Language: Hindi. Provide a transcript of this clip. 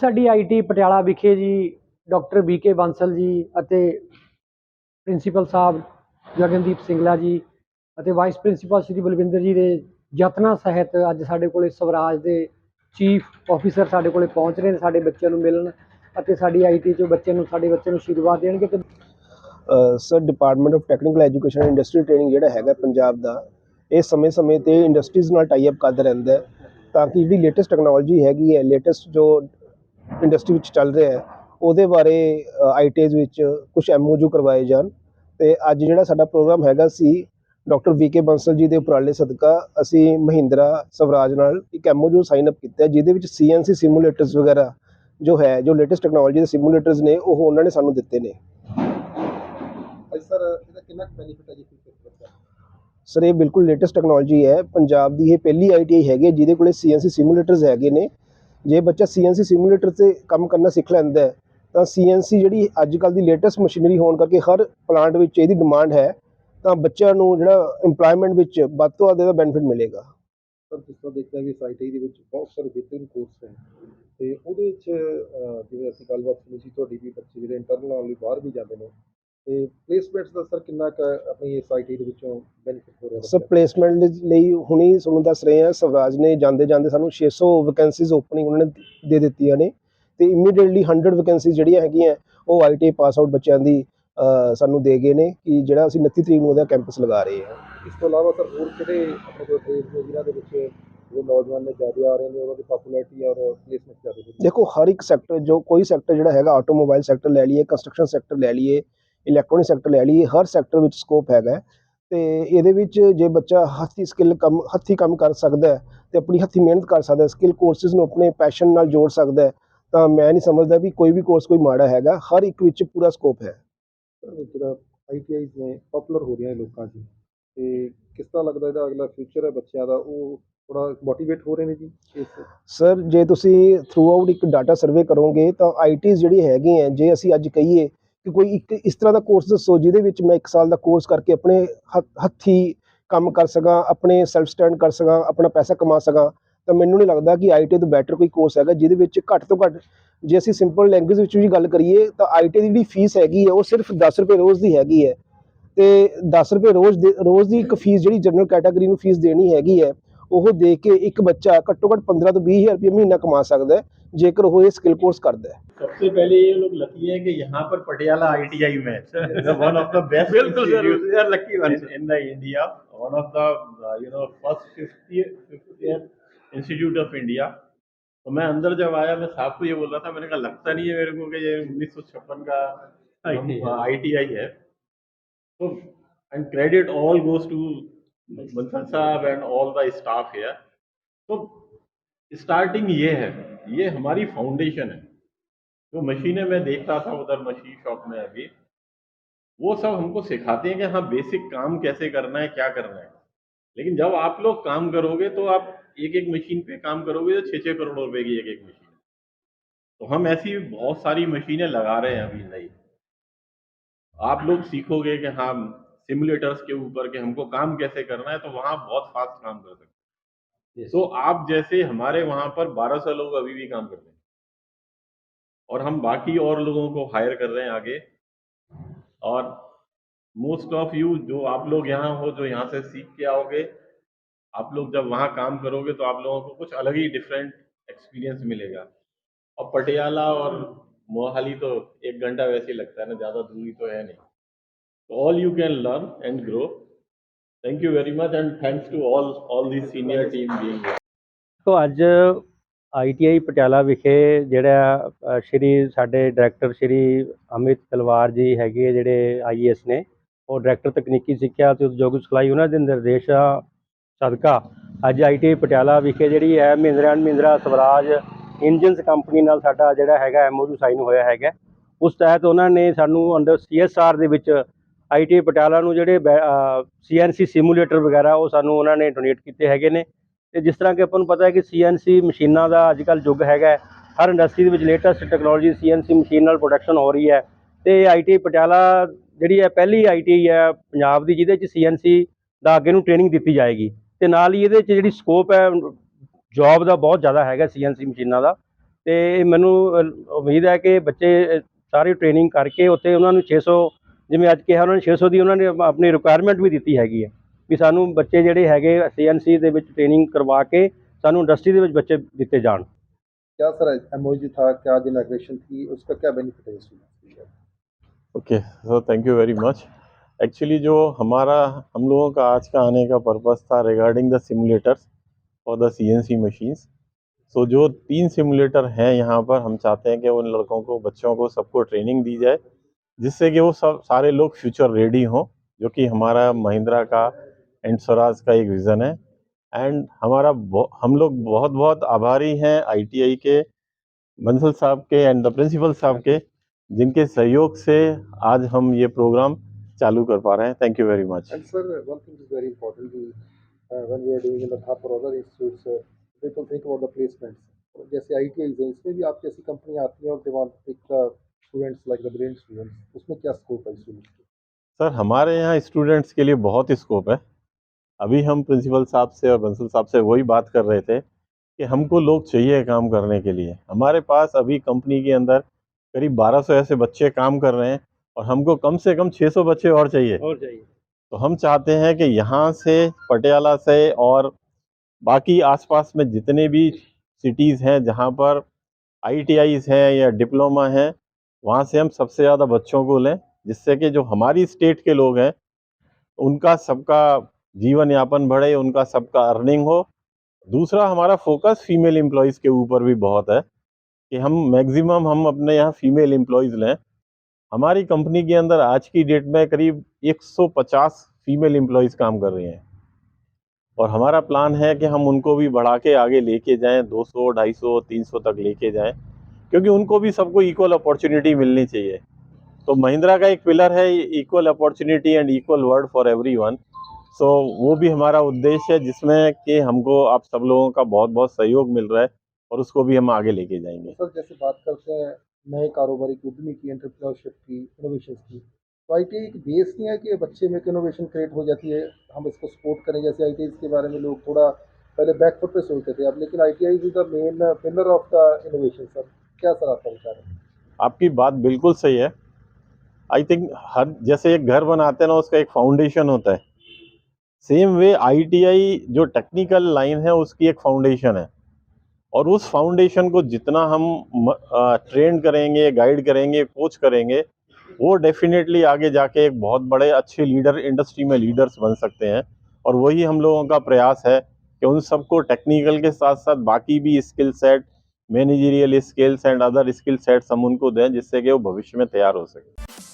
ਸਾਡੀ ਆਈਟੀ ਪਟਿਆਲਾ ਵਿਖੇ ਜੀ, ਡਾਕਟਰ ਬੀਕੇ ਬਾਂਸਲ ਜੀ ਅਤੇ ਪ੍ਰਿੰਸੀਪਲ ਸਾਹਿਬ ਗਗਨਦੀਪ ਸਿੰਗਲਾ ਜੀ ਅਤੇ ਵਾਈਸ ਪ੍ਰਿੰਸੀਪਲ ਸ਼੍ਰੀ ਬਲਵਿੰਦਰ ਜੀ ਦੇ ਯਤਨਾਂ ਸਹਿਤ ਅੱਜ ਸਾਡੇ ਕੋਲੇ ਸਵਰਾਜ ਦੇ ਚੀਫ ਆਫੀਸਰ ਸਾਡੇ ਕੋਲੇ ਪਹੁੰਚ ਰਹੇ ਨੇ, ਸਾਡੇ ਬੱਚਿਆਂ ਨੂੰ ਮਿਲਣ ਅਤੇ ਸਾਡੀ ਆਈਟੀ ਚੋਂ ਬੱਚੇ ਨੂੰ, ਸਾਡੇ ਬੱਚੇ ਨੂੰ ਆਸ਼ੀਰਵਾਦ ਦੇਣਗੇ ਤੇ sir department of technical education and industry training ਜਿਹੜਾ ਹੈਗਾ ਪੰਜਾਬ ਦਾ, ਇਹ ਸਮੇਂ-ਸਮੇਂ ਤੇ ਇੰਡਸਟਰੀਜ਼ ਨਾਲ ਟਾਈ ਅਪ ਕਰਦਾ ਰਹਿੰਦਾ ਤਾਂ ਕਿ ਜਿਹੜੀ ਲੇਟੈਸਟ ਟੈਕਨੋਲੋਜੀ ਹੈਗੀ ਹੈ ਲੇਟੈਸਟ ਜੋ ਇੰਡਸਟਰੀ ਵਿੱਚ ਚੱਲ ਰਿਹਾ ਹੈ ਉਹਦੇ ਬਾਰੇ ਆਈਟੀਜ਼ ਵਿੱਚ ਕੁਝ ਐਮਓਯੂ ਕਰਵਾਏ ਜਾਣ। ਤੇ ਅੱਜ ਜਿਹੜਾ ਸਾਡਾ ਪ੍ਰੋਗਰਾਮ ਹੈਗਾ ਸੀ ਡਾਕਟਰ ਵੀਕੇ ਬੰਸਲ ਜੀ ਦੇ ਉਪਰਾਲੇ ਸਦਕਾ ਅਸੀਂ ਮਹਿੰਦਰਾ ਸਵਰਾਜ ਨਾਲ ਇੱਕ ਐਮਓਯੂ ਸਾਈਨ ਅਪ ਕੀਤਾ ਜਿਹਦੇ ਵਿੱਚ ਸੀਐਨਸੀ ਸਿਮੂਲੇਟਰਸ ਵਗੈਰਾ ਜੋ ਹੈ ਜੋ ਲੇਟੈਸਟ ਟੈਕਨੋਲੋਜੀ ਦੇ ਸਿਮੂਲੇਟਰਸ ਨੇ ਉਹ ਉਹਨਾਂ ਨੇ ਸਾਨੂੰ ਦਿੱਤੇ ਨੇ। ਸਰ ਇਹਦਾ ਕਿੰਨਾ ਬੈਨੀਫਿਟ ਹੈ ਜੀ ਸਰ ਇਹ ਬਿਲਕੁਲ ਲੇਟੈਸਟ ਟੈਕਨੋਲੋਜੀ ਹੈ। ਪੰਜਾਬ ਦੀ ਇਹ ਪਹਿਲੀ ਆਈਟੀਆਈ ਹੈਗੀ ਜਿਹਦੇ ਕੋਲੇ ਸੀਐਨਸੀ ਸਿਮੂਲੇਟਰਸ ਹੈਗੇ ਨੇ। ਜੇ ਬੱਚਾ ਸੀਐਨਸੀ ਸਿਮੂਲੇਟਰ ਤੇ ਕੰਮ ਕਰਨਾ ਸਿੱਖ ਲੈਂਦਾ ਹੈ ਤਾਂ ਸੀਐਨਸੀ ਜਿਹੜੀ ਅੱਜ ਕੱਲ ਦੀ ਲੇਟੈਸਟ ਮਸ਼ੀਨਰੀ ਹੋਣ ਕਰਕੇ ਹਰ ਪਲਾਂਟ ਵਿੱਚ ਇਹਦੀ ਡਿਮਾਂਡ ਹੈ ਤਾਂ ਬੱਚਿਆਂ ਨੂੰ ਜਿਹੜਾ EMPLOYMENT ਵਿੱਚ ਵੱਧ ਤੋਂ ਵੱਧ ਇਹਦਾ ਬੈਨੀਫਿਟ ਮਿਲੇਗਾ। ਸਰ ਜਿਸ ਤਰ੍ਹਾਂ ਦੇਖਦੇ ਹਾਂ ਕਿ ਸਾਈਟੀ ਦੇ ਵਿੱਚ ਬਹੁਤ ਸਾਰੇ ਬਿਹਤਰੀਨ ਕੋਰਸ ਹੈ। ਤੇ ਉਹਦੇ ਵਿੱਚ ਅਹ, ਜਿਵੇਂ ਅਸੀਂ ਗੱਲਬਾਤ ਸੁਣੀ ਸੀ ਤੁਹਾਡੀ ਵੀ ਬੱਚੇ ਜਿਹੜੇ ਇੰਟਰਨਲ ਆਉਣ ਲਈ ਬਾਹਰ ਵੀ ਜਾਂਦੇ ਨੇ ਤੇ ਪਲੇਸਮੈਂਟਸ ਦਾ ਸਰ ਕਿੰਨਾ ਕੁ ਆਪਣੀ ਇਸ ਆਈਟੀ ਦੇ ਵਿੱਚੋਂ ਬੈਨੀਫਿਟ ਹੋ ਰਿਹਾ ਸਰ ਪਲੇਸਮੈਂਟ ਲਈ ਹੁਣੀ ਤੁਹਾਨੂੰ ਦੱਸ ਰਹੇ ਹਾਂ ਸਵਰਾਜ ਨੇ ਜਾਂਦੇ ਜਾਂਦੇ ਸਾਨੂੰ 600 ਵੈਕੈਂਸੀਜ਼ ਓਪਨਿੰਗ ਉਹਨਾਂ ਨੇ ਦੇ ਦਿੱਤੀਆਂ ਨੇ ਤੇ ਇਮੀਡੀਏਟਲੀ 100 ਵੈਕੈਂਸੀਜ਼ ਜਿਹੜੀਆਂ ਹੈਗੀਆਂ ਉਹ ਆਈਟੀ ਪਾਸ ਆਊਟ ਬੱਚਿਆਂ ਦੀ ਸਾਨੂੰ ਦੇ ਗਏ ਨੇ ਕਿ ਜਿਹੜਾ ਅਸੀਂ 29 ਤਰੀਕ ਨੂੰ ਉਹਦਾ ਕੈਂਪਸ ਲਗਾ ਰਹੇ ਹਾਂ। ਇਸ ਤੋਂ ਇਲਾਵਾ ਸਰ ਹੋਰ ਕਿਹੜੇ ਆਪਣੇ ਕੋਲ ਟ੍ਰੇਡ ਜਿਨ੍ਹਾਂ ਦੇ ਵਿੱਚ ਜਿਹੜੇ ਨੌਜਵਾਨ ਨੇ ਜ਼ਿਆਦਾ ਆ ਰਹੇ ਨੇ ਉਹਨਾਂ ਦੀ ਪਪੂਲੈਰਿਟੀ ਔਰ ਪਲੇਸਮੈਂਟ ਜ਼ਿਆਦਾ ਦੇਖੋ ਹਰ ਇੱਕ ਸੈਕਟਰ ਜੋ ਕੋਈ ਸੈਕਟਰ ਜਿਹੜਾ ਹੈਗਾ ਆਟੋਮੋਬਾਈਲ ਸੈਕਟਰ ਲੈ ਲਈਏ ਕੰਸਟਰਕਸ਼ਨ ਸੈਕਟਰ ਲੈ ਲਈਏ ਇਲੈਕਟ੍ਰੋਨਿਕ ਸੈਕਟਰ ਲੈ ਲਈਏ ਹਰ ਸੈਕਟਰ ਵਿੱਚ ਸਕੋਪ ਹੈਗਾ। ਤੇ ਇਹਦੇ ਵਿੱਚ ਜੇ ਬੱਚਾ ਹੱਥੀ ਸਕਿੱਲ ਕੰਮ ਹੱਥੀ ਕੰਮ ਕਰ ਸਕਦਾ ਹੈ ਤੇ ਆਪਣੀ ਹੱਥੀ ਮਿਹਨਤ ਕਰ ਸਕਦਾ ਹੈ ਸਕਿੱਲ ਕੋਰਸਿਸ ਨੂੰ ਆਪਣੇ ਪੈਸ਼ਨ ਨਾਲ ਜੋੜ ਸਕਦਾ ਹੈ ਤਾਂ ਮੈਂ ਨਹੀਂ ਸਮਝਦਾ ਵੀ ਕੋਈ ਵੀ ਕੋਰਸ ਕੋਈ ਮਾੜਾ ਹੈਗਾ ਹਰ ਇੱਕ ਵਿੱਚ ਪੂਰਾ ਸਕੋਪ ਹੈ ਜਿਹੜਾ ਆਈਟੀਆਈਜ਼ ਨੇ ਪਪੂਲਰ ਹੋ ਰਹੀਆਂ ਲੋਕਾਂ 'ਚ ਤੇ ਕਿਸ ਤਰ੍ਹਾਂ ਲੱਗਦਾ ਇਹਦਾ ਅਗਲਾ ਫਿਊਚਰ ਹੈ ਬੱਚਿਆਂ ਦਾ ਉਹ ਥੋੜਾ ਮੋਟੀਵੇਟ ਹੋ ਰਹੇ ਨੇ ਜੀ ਸਰ ਜੇ ਤੁਸੀਂ ਥਰੂ ਆਊਟ ਇੱਕ ਡਾਟਾ ਸਰਵੇ ਕਰੋਗੇ ਤਾਂ ਆਈਟੀਜ਼ ਜਿਹੜੀ ਹੈਗੀ ਹੈ ਜੇ ਅਸੀਂ ਅੱਜ ਕਹੀਏ ਕਿ ਕੋਈ ਇੱਕ ਇਸ ਤਰ੍ਹਾਂ ਦਾ ਕੋਰਸ ਦੱਸੋ ਜਿਹਦੇ ਵਿੱਚ ਮੈਂ 1 ਸਾਲ ਦਾ ਕੋਰਸ ਕਰਕੇ ਆਪਣੇ ਹੱਥ- ਹੱਥੀ ਕੰਮ ਕਰ ਸਕਾਂ, ਆਪਣੇ ਸੈਲਫ ਸਟੈਂਡ ਕਰ ਸਕਾਂ, ਆਪਣਾ ਪੈਸਾ ਕਮਾ ਸਕਾਂ, ਤਾਂ ਮੈਨੂੰ ਨਹੀਂ ਲੱਗਦਾ ਕਿ ਆਈਟੀ ਤੋਂ ਬੈਟਰ ਕੋਈ ਕੋਰਸ ਹੈਗਾ ਜਿਹਦੇ ਵਿੱਚ ਘੱਟ ਤੋਂ ਘੱਟ ਜੇ ਅਸੀਂ ਸਿੰਪਲ ਲੈਂਗੁਏਜ ਵਿੱਚ ਵੀ ਗੱਲ ਕਰੀਏ ਤਾਂ ਆਈਟੀ ਦੀ ਜਿਹੜੀ ਫੀਸ ਹੈਗੀ ਹੈ ਉਹ ਸਿਰਫ 10 ਰੁਪਏ ਰੋਜ਼ ਦੀ ਹੈਗੀ ਹੈ ਤੇ 10 ਰੁਪਏ ਰੋਜ਼ ਦੇ, ਰੋਜ਼ ਦੀ ਇੱਕ ਫੀਸ ਜਿਹੜੀ ਜਨਰਲ ਕੈਟਾਗਰੀ ਨੂੰ ਫੀਸ ਦੇਣੀ ਹੈਗੀ ਹੈ ਉਹ ਦੇ ਕੇ ਇੱਕ ਬੱਚਾ ਘੱਟੋ ਘੱਟ 15 ਤੋਂ 20000 ਰੁਪਏ ਮਹੀਨਾ ਕਮਾ ਸਕਦਾ ਹੈ ਜੇਕਰ ਉਹ ਇਹ ਸਕਿੱਲ ਕੋਰਸ ਕਰਦਾ ਹੈ सबसे पहले ये लोग लकी है कि यहाँ पर पटियाला आईटीआई में वन ऑफ द बेस्ट बिल्कुल जरूर, they are lucky ones. in the India one of the uh, you know first 50 50 institute of India तो मैं अंदर जब आया मैं साहब को ये बोल रहा था मैंने कहा लगता नहीं है मेरे को कि ये उन्नीस सौ छप्पन का आईटीआई है तो and credit all goes to Bansal साहब and all the staff here तो स्टार्टिंग ये है, ये हमारी फाउंडेशन है। जो मशीनें मैं देखता था, उधर मशीन शॉप में अभी, वो सब हमको सिखाते हैं कि हाँ बेसिक काम कैसे करना है, क्या करना है। लेकिन जब आप लोग काम करोगे तो आप एक एक मशीन पे काम करोगे तो छः छः करोड़ रुपए की एक एक मशीन तो हम ऐसी बहुत सारी मशीनें लगा रहे हैं अभी नई। आप लोग सीखोगे कि हाँ सिमुलेटर्स के ऊपर कि हमको काम कैसे करना है तो वहाँ बहुत फास्ट काम कर सकते हैं। तो आप जैसे हमारे वहाँ पर 1200 लोग अभी भी काम करते हैं। और हम बाकी और लोगों को हायर कर रहे हैं आगे। और मोस्ट ऑफ़ यू जो आप लोग यहाँ हो जो यहाँ से सीख के आओगे आप लोग जब वहाँ काम करोगे तो आप लोगों को कुछ अलग ही डिफरेंट एक्सपीरियंस मिलेगा। और पटियाला और मोहाली तो एक घंटा वैसे ही लगता है ना ज़्यादा दूरी तो है नहीं। all you can learn and grow. Thank you very much and thanks to all all the senior team being here. ਸੋ ਅੱਜ ਆਈਟੀਆਈ ਪਟਿਆਲਾ ਵਿਖੇ ਜਿਹੜਾ ਅ, ਸ਼੍ਰੀ ਸਾਡੇ ਡਾਇਰੈਕਟਰ ਸ਼੍ਰੀ ਅਮਿਤ ਤਲਵਾਰ ਜੀ ਹੈਗੇ ਆ ਜਿਹੜੇ ਆਈਐਸ ਨੇ ਉਹ ਡਾਇਰੈਕਟਰ ਤਕਨੀਕੀ ਸਿੱਖਿਆ ਤੇ ਉਦਯੋਗਿਕ ਸਿਖਲਾਈ ਉਹਨਾਂ ਦੇ ਨਿਰਦੇਸ਼ਾਂ ਸਦਕਾ ਅੱਜ ਆਈਟੀਆਈ ਪਟਿਆਲਾ ਵਿਖੇ ਜਿਹੜੀ ਹੈ Mahindra and Mahindra Swaraj engines company ਨਾਲ ਸਾਡਾ ਜਿਹੜਾ ਹੈਗਾ ਐਮਓਯੂ ਸਾਈਨ ਹੋਇਆ ਹੈਗਾ ਉਸ ਤਹਿਤ ਉਹਨਾਂ ਨੇ ਸਾਨੂੰ ਅੰਡਰ ਸੀਐਸਆਰ ਦੇ ਵਿੱਚ ਆਈਟੀ ਪਟਿਆਲਾ ਨੂੰ ਜਿਹੜੇ ਸੀਐਨਸੀ ਸਿਮੂਲੇਟਰ ਵਗੈਰਾ, ਉਹ ਸਾਨੂੰ ਉਹਨਾਂ ਨੇ ਡੋਨੇਟ ਕੀਤੇ ਹੈਗੇ ਨੇ। ਤੇ ਜਿਸ ਤਰ੍ਹਾਂ ਕਿ ਆਪਾਂ ਨੂੰ ਪਤਾ ਹੈ ਕਿ ਸੀਐਨਸੀ ਮਸ਼ੀਨਾਂ ਦਾ ਅੱਜ ਕੱਲ੍ਹ ਯੁੱਗ ਹੈਗਾ ਹਰ ਇੰਡਸਟਰੀ ਦੇ ਵਿੱਚ ਲੇਟੈਸਟ ਟੈਕਨੋਲੋਜੀ ਸੀਐਨਸੀ ਮਸ਼ੀਨ ਨਾਲ ਪ੍ਰੋਡਕਸ਼ਨ ਹੋ ਰਹੀ ਹੈ। ਤੇ ਆਈਟੀ ਪਟਿਆਲਾ ਜਿਹੜੀ ਹੈ, ਪਹਿਲੀ ਆਈਟੀ ਹੈ ਪੰਜਾਬ ਦੀ, ਜਿਹਦੇ ਵਿੱਚ ਸੀਐਨਸੀ ਦਾ ਅੱਗੇ ਨੂੰ ਟ੍ਰੇਨਿੰਗ ਦਿੱਤੀ ਜਾਏਗੀ। ਤੇ ਨਾਲ ਹੀ ਇਹਦੇ 'ਚ ਜਿਹੜੀ ਸਕੋਪ ਹੈ ਜੌਬ ਦਾ ਬਹੁਤ ਜ਼ਿਆਦਾ ਹੈਗਾ ਸੀਐਨਸੀ ਮਸ਼ੀਨਾਂ ਦਾ। ਤੇ ਮੈਨੂੰ ਉਮੀਦ ਹੈ ਕਿ ਬੱਚੇ ਸਾਰੀ ਟ੍ਰੇਨਿੰਗ ਕਰਕੇ ਉੱਥੇ ਉਹਨਾਂ ਨੂੰ 600 ਜਿਵੇਂ ਅੱਜ ਕਿਹਾ ਉਹਨਾਂ ਨੇ 600 ਦੀ ਉਹਨਾਂ ਨੇ ਆਪ- ਆਪਣੀ ਰਿਕੁਆਇਰਮੈਂਟ ਵੀ ਦਿੱਤੀ ਹੈਗੀ ਹੈ ਵੀ ਸਾਨੂੰ ਬੱਚੇ ਜਿਹੜੇ ਹੈਗੇ ਸੀਐਨਸੀ ਦੇ ਵਿੱਚ ਟ੍ਰੇਨਿੰਗ ਕਰਵਾ ਕੇ ਸਾਨੂੰ ਇੰਡਸਟਰੀ ਦੇ ਵਿੱਚ ਬੱਚੇ ਦਿੱਤੇ ਜਾਣ क्या सर एमओजी था क्या आज इनाग्रेशन थी उसका क्या बेनिफिट है students okay so thank you very much actually जो हमारा हम लोगों का आज का आने का पर्पस था regarding the simulators for the CNC machines so जो तीन सिमुलेटर हैं यहाँ पर हम चाहते हैं कि उन लड़कों को बच्चों को सबको ट्रेनिंग दी जाए जिससे कि वो सब सारे लोग फ्यूचर रेडी हों जो कि हमारा महिंद्रा का एंड स्वराज का एक विज़न है। एंड हमारा हम लोग बहुत बहुत आभारी हैं आईटीआई के बंसल साहब के एंड द प्रिंसिपल साहब के जिनके सहयोग से आज हम ये प्रोग्राम चालू कर पा रहे हैं। Thank you very much uh, people think about the placements. जैसे आई टी इसमें भी आप जैसी कंपनियाँ आती हैं और the students like the brilliant students उसमें क्या स्कोप है स्टूडेंट्स सर हमारे यहाँ स्टूडेंट्स के लिए बहुत स्कोप है। अभी हम प्रिंसिपल साहब से और बंसल साहब से वही बात कर रहे थे कि हमको लोग चाहिए काम करने के लिए। हमारे पास अभी कंपनी के अंदर करीब 1200 ऐसे बच्चे काम कर रहे हैं और हमको कम से कम 600 बच्चे और चाहिए। ਹੋਰ चाहिए। तो हम चाहते हैं कि यहाँ से पटियाला से और बाकी आसपास में जितने भी सिटीज़ हैं जहाँ पर आईटीआईज हैं या डिप्लोमा हैं वहाँ से हम सबसे ज़्यादा बच्चों को लें जिससे कि जो हमारी स्टेट के लोग हैं उनका सबका जीवन यापन बढ़े उनका सबका अर्निंग हो। दूसरा हमारा फोकस फीमेल एम्प्लॉयज़ के ऊपर भी बहुत है कि हम मैक्सिमम हम अपने यहाँ फीमेल एम्प्लॉयज़ लें। हमारी कंपनी के अंदर आज की डेट में करीब 150 फीमेल एम्प्लॉयज़ काम कर रही हैं। और हमारा प्लान है कि हम उनको भी बढ़ा के आगे लेके जाएँ 200, 250, 300 तक लेके जाएँ। क्योंकि उनको भी सबको इक्वल अपॉर्चुनिटी मिलनी चाहिए। तो महिंद्रा का एक पिलर है equal opportunity and equal word for everyone so वो भी हमारा उद्देश्य है, जिसमें कि हमको, आप सब लोगों का बहुत बहुत सहयोग मिल रहा है और उसको भी हम आगे लेके जाएँगे। सर, जैसे बात करते हैं, नए कारोबारी की उद्यमी की एंटरप्रेन्योरशिप की इनोवेशन की तो आई एक बेस नहीं है कि बच्चे में इनोवेशन क्रिएट हो जाती है, हम इसको सपोर्ट करें। जैसे आई के बारे में लोग थोड़ा पहले बैकफुट पे सोचते थे अब लेकिन I T is the main pillar of the innovation sir क्या सर आपका आपकी बात बिल्कुल सही है। आई थिंक हर, जैसे एक घर बनाते हैं ना, उसका एक फाउंडेशन होता है। सेम वे आईटीआई जो टेक्निकल लाइन है, उसकी एक फाउंडेशन है। और उस फाउंडेशन को जितना हम ट्रेन करेंगे गाइड करेंगे कोच करेंगे, वो डेफिनेटली आगे जाके एक बहुत बड़े, अच्छे लीडर इंडस्ट्री में लीडर्स बन सकते हैं। और वही हम लोगों का प्रयास है कि उन सबको टेक्निकल के साथ साथ बाकी भी skill set managerial skills and other skill sets हम उनको दें जिससे कि वो भविष्य में तैयार हो सके।